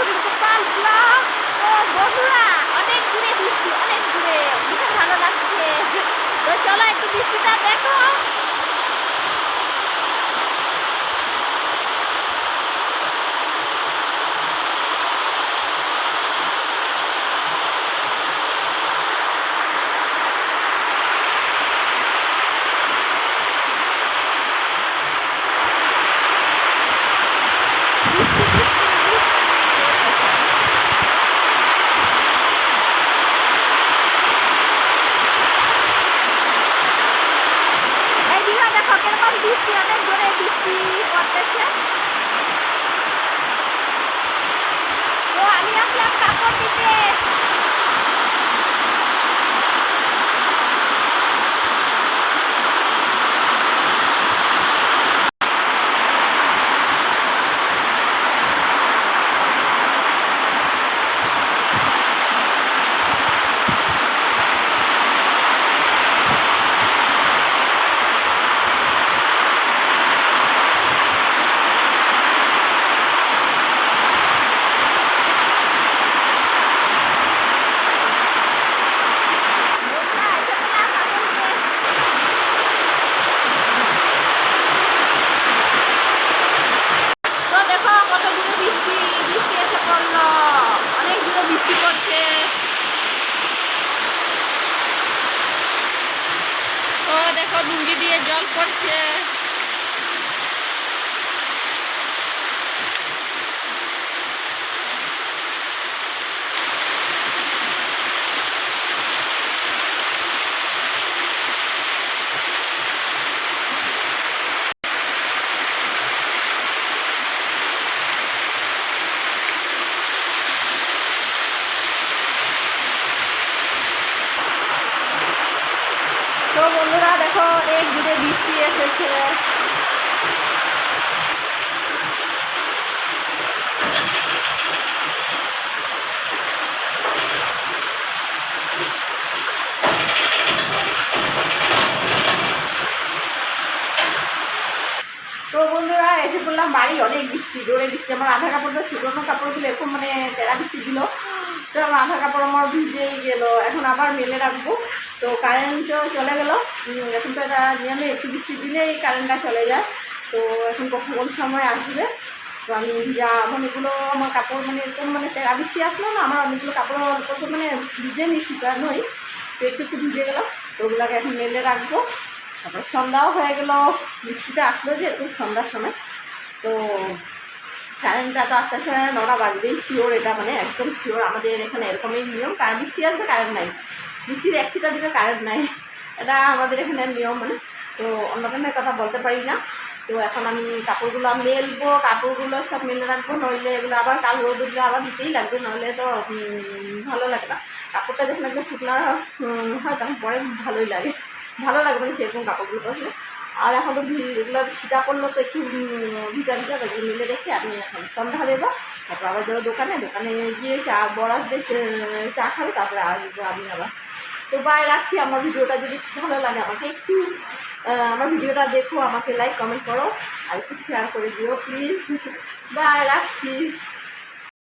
ছোট গোপাল ও বন্ধুরা অনেক দূরে বৃষ্টি porque é. তো বন্ধুরা, দেখো অনেক দূরে বৃষ্টি এসেছে। তো বন্ধুরা, এসে পড়লাম বাড়ি অনেক বৃষ্টি, জোরে বৃষ্টি। আমার আধা কাপড়টা শুকনো কাপড়গুলো এরকম মানে তেরা বৃষ্টি দিল। তো আমার আধা কাপড় আমার ভিজেই গেল। এখন আবার মেলে রাখব। তো কারেন্ট চলে গেল। এখন তো এটা নিয়মে একটু বৃষ্টি দিলেই কারেন্টটা চলে যায়। তো এখন কখন সময় আসবে? তো আমি যা মানে এগুলো আমার কাপড় মানে এরকম মানে তেরা বৃষ্টি আসলো না, আমার অনেকগুলো কাপড় অল্প মানে ভিজে নি শুকানোই তো একটু একটু ভিজে গেলো। তো ওগুলোকে এখন মেলে রাখব। তারপর সন্ধ্যাও হয়ে গেল। বৃষ্টিটা আসলো যে একটু সন্ধ্যার সময়। তো কারেন্টটা তো আস্তে আস্তে নটা বাজবেই। শিওর এটা মানে একদম শিওর আমাদের এখানে এরকমই নিয়ম। কারণ বৃষ্টি আসবে, কারেন্ট নাই। বৃষ্টির এক ছিটা দিলে কারেন্ট নাই। এটা আমাদের এখানে নিয়ম মানে। তো অন্য দিনের কথা বলতে পারি না। তো এখন আমি কাপড়গুলো মেলবো, কাপড়গুলো সব মেলে রাখব, নইলে এগুলো আবার কাল রোদ উঠলে আবার দিতেই লাগবে, নইলে তো ভালো লাগে না। কাপড়টা যখন একদম শুকনো হয় তখন পরে ভালোই লাগে। ভালো লাগবে না সেরকম কাপড়গুলো পরলে। আর এখন তো এগুলো ছিটা পড়ল তো একটু ভিজা ভিজা এগুলো মিলে রেখে আমি এখন সন্ধ্যা দেবো। তারপর আবার যাব দোকানে। দোকানে গিয়ে চা দিয়ে চা- চা খাবে, তারপরে আসব আমি আবার। তো বাই রাখছি। আমার ভিডিওটা যদি ভালো লাগে, আমাকে একটু আমার ভিডিওটা দেখো, আমাকে লাইক কমেন্ট করো, আর একটু শেয়ার করে দিও প্লিজ বাই রাখছি।